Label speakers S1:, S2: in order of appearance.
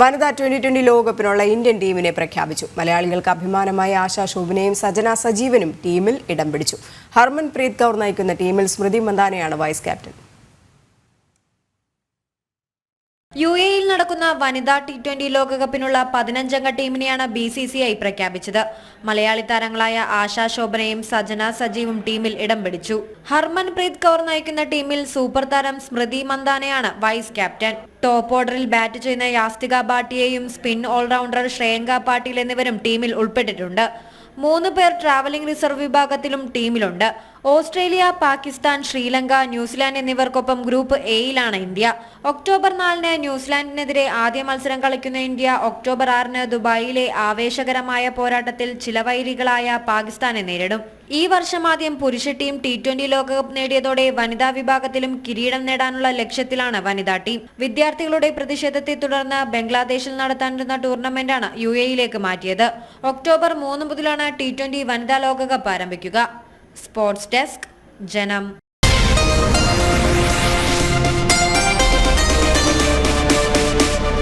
S1: വനിതാ twenty twenty ലോകകപ്പിനുള്ള Indian ടീമിനെ പ്രഖ്യാപിച്ചു. മലയാളികൾക്ക് അഭിമാനമായ ആശാ ശോഭനയും സജന സജീവനും ടീമിൽ ഇടം പിടിച്ചു. ഹർമൻ പ്രീത് കൗർ നയിക്കുന്ന ടീമിൽ സ്മൃതി മന്ദാനയാണ് വൈസ് ക്യാപ്റ്റൻ.
S2: യു എയിൽ നടക്കുന്ന വനിതാ ടി ട്വന്റി ലോകകപ്പിനുള്ള പതിനഞ്ചംഗ ടീമിനെയാണ് ബി സി സി ഐ പ്രഖ്യാപിച്ചത്. മലയാളി താരങ്ങളായ ആശാ ശോഭനയും സജന സജീവും ടീമിൽ ഇടം പിടിച്ചു. ഹർമൻപ്രീത് കൗർ നയിക്കുന്ന ടീമിൽ സൂപ്പർ താരം സ്മൃതി മന്ദാനയാണ് വൈസ് ക്യാപ്റ്റൻ. ടോപ്പ് ഓർഡറിൽ ബാറ്റ് ചെയ്യുന്ന Yastika ബാട്ടിയെയും spin all rounder Shreyanka Patil എന്നിവരും ടീമിൽ ഉൾപ്പെട്ടിട്ടുണ്ട്. മൂന്ന് പേർ ട്രാവലിംഗ് റിസർവ് വിഭാഗത്തിലും ടീമിലുണ്ട്. Australia Pakistan Sri Lanka New Zealand എന്നിവർക്കൊപ്പം ഗ്രൂപ്പ് എയിലാണ് ഇന്ത്യ. ഒക്ടോബർ നാലിന് ന്യൂസിലാൻഡിനെതിരെ ആദ്യ മത്സരം കളിക്കുന്ന ഇന്ത്യ ഒക്ടോബർ ആറിന് ദുബായിലെ ആവേശകരമായ പോരാട്ടത്തിൽ ചിലവൈരികളായ പാകിസ്ഥാനെ നേരിടും. ഈ വർഷം ആദ്യം പുരുഷ ടീം ടി ട്വന്റി ലോകകപ്പ് നേടിയതോടെ വനിതാ വിഭാഗത്തിലും കിരീടം നേടാനുള്ള ലക്ഷ്യത്തിലാണ് വനിതാ ടീം. വിദ്യാർത്ഥികളുടെ പ്രതിഷേധത്തെ തുടർന്ന് ബംഗ്ലാദേശിൽ നടത്താനിരുന്ന ടൂർണമെന്റാണ് യു എയിലേക്ക് മാറ്റിയത്. ഒക്ടോബർ മൂന്ന് മുതലാണ് ടി ട്വന്റി വനിതാ ലോകകപ്പ് ആരംഭിക്കുക. സ്പോർട്സ് ഡെസ്ക് ജനം